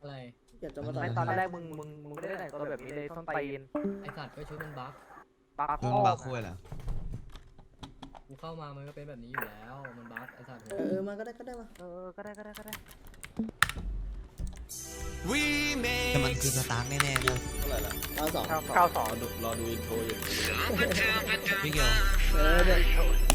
อะไร อยากจะมาต่อไม่ยตอนแรกมึงมึงมึงไม่ได้แต่งตัวแบบนี้เลยส้นตีนไอสัตว์ก็ชุดมันบั๊กปากโดนพ่อบักคุยเหรอกูเข้ามามันก็เป็นแบบนี้อยู่แล้ว มันบั๊กไอสัตว์เออมาก็ได้ก็ได้มาเออก็ได้ก็ได้ก็ได้แต่มันคือสตาร์ทแน่ๆเลยเท่าไหร่ละเก้าสองเก้าเก้าสองรอดูรอดูอินโทรอยู่พี่เกียวเออเดี๋ยว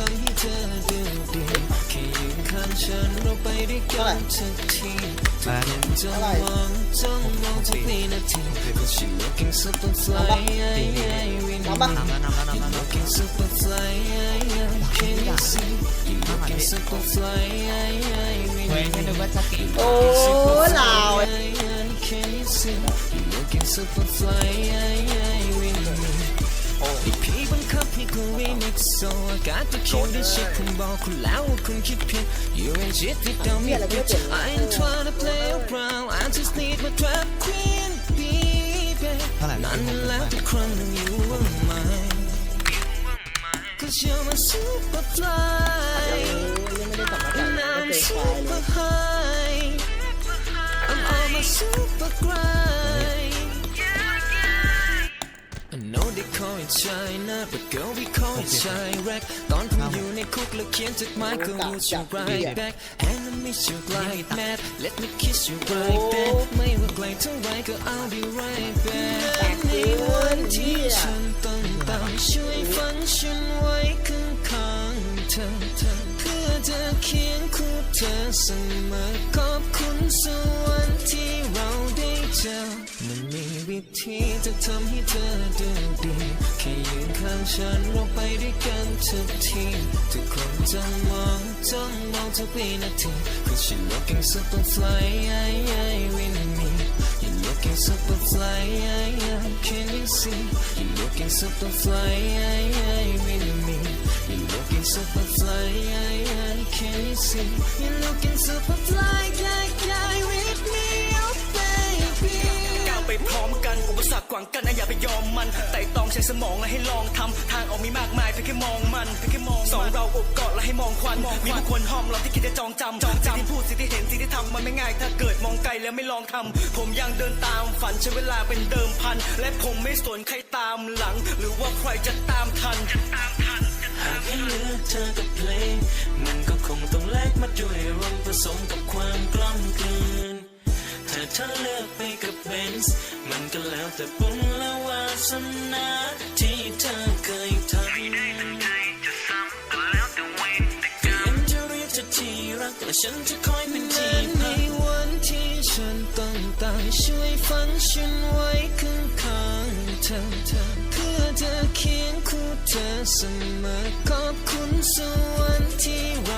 ทำให้เธอเดูดีแค่ยืนข้างฉันเราไปด้วยกันสักทีทุกคนจะมองจ้องมองทุกวินาที Cause she looking super fly we น้ำปะน้ำแล้วน้ำแล้วน้ำแล้วน้ำ looking super fly can you see you looking super fly we เฮ้ยให้ดูว่าจะกินโอ้ลาว can you see you looking super fly รีมิกซ์โซอาการตัวคิวได้ชิดคุณบอกคุณแล้วว่าคุณคิดผิด You ain't shit you don't need bitch I ain't trying to play around I just need my trap queen baby เท่าไหร่นั่นพี่ผมแหละทุกครั้งที่ you are mine Cause you're my super เอ fly อยังไม่ได้กลับมาจ่าย and ก็ I'm เจอควายเล super ย high I'm on my super grind I know they call it China but girl we call it Chirac ตอนผมอยู่ในคุกแล้วเขียนจดหมายก็รู้ you right back and I miss you like mad let me kiss you right back ไม่ว่าไกลเท่าไรก็ I'll be right back ในวันที่ฉันต้องตามช่วยฝันฉันไว้ข้างข้างๆเธอเธอเพื่อจะเคียงคู่เธอเสมอขอบคุณสวร มีวิธีจะทำให้เธอดูดีแค่ยืนข้างฉันเราไปด้วยกันทุกทีทุกคนจะมองจ้องมองทุกวินาที Cause you looking super fly with me You looking super fly Can you see You looking super fly with me You looking super fly Can you see You looking super fly วางกันนะอย่าไปยอมมันไต่ตองใช้สมองและให้ลองทำทางออกมีมากมายเพียงแค่มองมันเพียงแค่มองสองเราอบกอดและให้มองควันมีบุคคลห้อมเราที่คิดจะจองจำจองจำที่พูดสิ่งที่เห็นสิ่งที่ทำมันไม่ง่าย ถ้าเกิดมองไกลแล้วไม่ลองทำผมยังเดินตามฝันใช้เวลาเป็นเดิมพัน และผมไม่สนใครตามหลัง หรือว่าใครจะตามทันหากให้เลือกเธอกับเพลง มันก็คงต้องแลกมาด้วยรวมผสมกับ ถ้าเธอเลือกไปกับเบนซ์มันก็แล้วแต่บุญและวาสนาที่เธอเคยทำก็ยังจะเรียกเธอที่รักและฉันจะคอยเป็นที่ในวันที่ฉันต้องตายช่วยฝันฉันไว้ข้างข้างเธอเธอเพื่อจะเคียงคู่เธอเสมอขอบคุณสวรรค์ที่เรา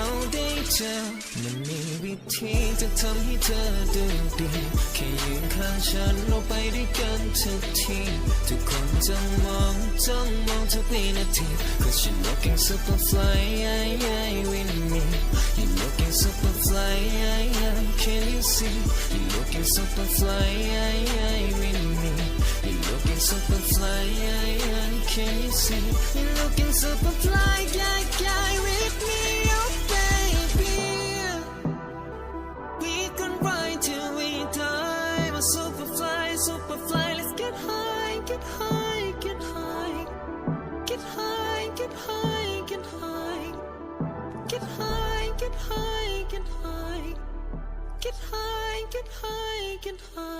วิธีจะทำให้เธอดูดี แค่ยืนข้างฉันเราไปด้วยกันทุกที ทุกคนจะมองจ้องมองทุกวินาที Cause you're looking super fly yeah, yeah, with me You're looking super fly yeah, yeah, Can you see You're looking super fly yeah, yeah, with me You're looking super fly yeah, yeah, Can you see You're looking get high, get high. Get high, get high, get high. Get high, get high, get high. Get high, get high, get high.